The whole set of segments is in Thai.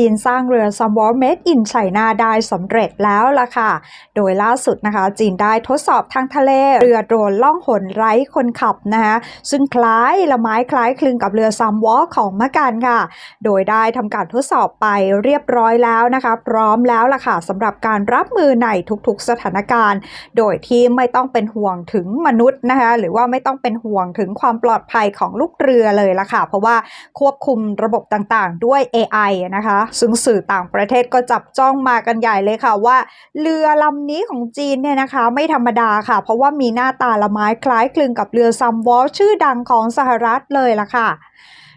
ีนสร้างเรือซัมวอร์เมดอินไชน่าได้สำเร็จแล้วล่ะค่ะ โดยล่าสุดนะคะ จีนได้ทดสอบทางทะเล เรือโดรนล่องหนไร้คนขับนะคะซึ่งคล้ายละไม้คล้ายคลึงกับเรือซัมวอร์ของมะกันค่ะ โดยได้ทำการทดสอบไปเรียบร้อยแล้วนะคะ พร้อมแล้วล่ะค่ะสำหรับการรับมือในทุกๆสถานการณ์ โดยที่ไม่ต้องเป็นห่วงถึงมนุษย์นะคะหรือว่าไม่ต้องเป็นห่วงถึงความปลอดภัยของลูกเรือเลยล่ะค่ะ เพราะว่าควบคุมระบบต่างๆ ด้วย AI นะคะซึ่งสื่อต่างประเทศก็จับจ้องมากันใหญ่เลยค่ะว่า เรือลำนี้ของจีนเนี่ยนะคะไม่ธรรมดาค่ะ เพราะว่ามีหน้าตาละไม้คล้ายคลึงกับเรือซัมวอลชื่อดังของสหรัฐเลยล่ะค่ะ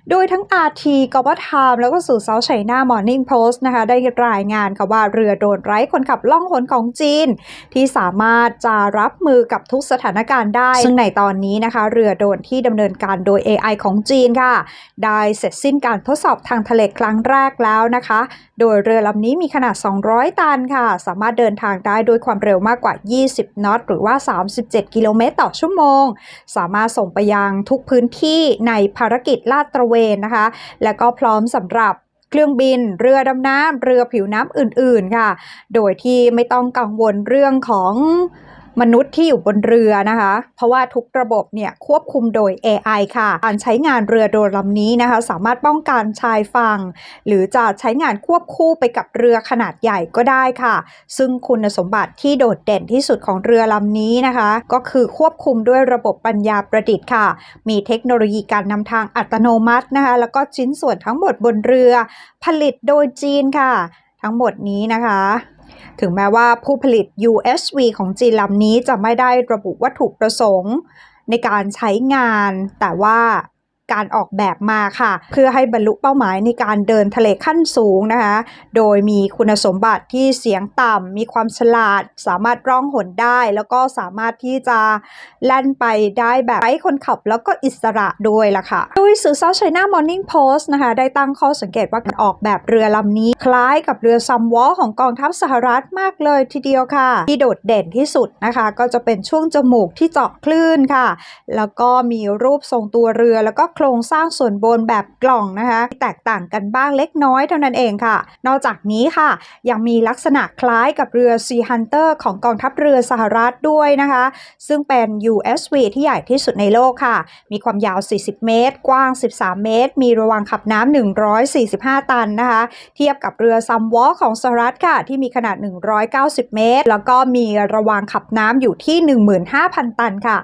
โดยทั้ง RT กอบฏามแล้วก็สื่อเซาท์ไชน่ามอร์นิ่งโพสต์นะคะได้รายงานค่ะว่าเรือโดนไร้คนขับล่องหนของจีน ที่สามารถจะรับมือกับทุกสถานการณ์ได้ ซึ่งในตอนนี้นะคะ เรือโดรนที่ดำเนินการโดย AI ของจีนค่ะ ได้เสร็จสิ้นการทดสอบทางทะเลครั้งแรกแล้วนะคะ โดยเรือลำนี้มีขนาด 200 ตันค่ะ สามารถเดินทางได้ด้วยความเร็วมากกว่า 20 นอตหรือว่า 37 กิโลเมตรต่อชั่วโมง สามารถส่งไปยังทุกพื้นที่ในภารกิจลาดตระเวนนะคะ และก็พร้อมสำหรับเครื่องบิน เรือดำน้ำเรือผิวน้ำอื่นๆค่ะ โดยที่ไม่ต้องกังวลเรื่องของ มนุษย์ที่อยู่บนเรือนะคะ เพราะว่าทุกระบบเนี่ยควบคุมโดย AI ค่ะ การใช้งานเรือโดรนลำนี้นะคะ สามารถป้องกันชายฝั่งหรือจะใช้งานควบคู่ไปกับเรือขนาดใหญ่ก็ได้ค่ะ ซึ่งคุณสมบัติที่โดดเด่นที่สุดของเรือลำนี้นะคะ ก็คือควบคุมด้วยระบบปัญญาประดิษฐ์ค่ะ มีเทคโนโลยีการนำทางอัตโนมัตินะคะ แล้วก็ชิ้นส่วนทั้งหมดบนเรือ ผลิตโดยจีนค่ะ ทั้งหมดนี้นะคะ ถึงแม้ว่าผู้ผลิต USV ของจีนลำนี้จะไม่ได้ระบุวัตถุประสงค์ ในการใช้งาน แต่ว่า การออกแบบมาค่ะ เพื่อให้บรรลุเป้าหมายในการเดินทะเลขั้นสูงนะคะ โดยมีคุณสมบัติที่เสียงต่ำมีความฉลาด สามารถร่องหนได้ แล้วก็สามารถที่จะแล่นไปได้แบบไร้คนขับแล้วก็อิสระด้วยล่ะค่ะ โดยสื่อ South China Morning Post นะคะ ได้ตั้งข้อสังเกตว่าการออกแบบเรือลำนี้ คล้ายกับเรือซัมวอลของกองทัพสหรัฐมากเลยทีเดียวค่ะ ที่โดดเด่นที่สุดนะคะ ก็จะเป็นช่วงจมูกที่เจาะคลื่นค่ะ แล้วก็มีรูปทรงตัวเรือแล้วก็ครงสร้างส่วนบนแบบกล่องนะคะ แตกต่างกันบ้างเล็กน้อยเท่านั้นเองค่ะ นอกจากนี้ค่ะ ยังมีลักษณะคล้ายกับเรือ Sea Hunter ของกองทัพเรือสหรัฐด้วยนะคะ ซึ่งเป็น USV ที่ใหญ่ที่สุดในโลกค่ะ มีความยาว 40 เมตร กว้าง 13 เมตร มีระวางขับน้ำ145 ตันนะคะ เทียบกับเรือซัมวอลของสหรัฐค่ะ ที่มีขนาด 190 เมตร แล้วก็มีระวางขับน้ำอยู่ที่ 15,000 ตันค่ะ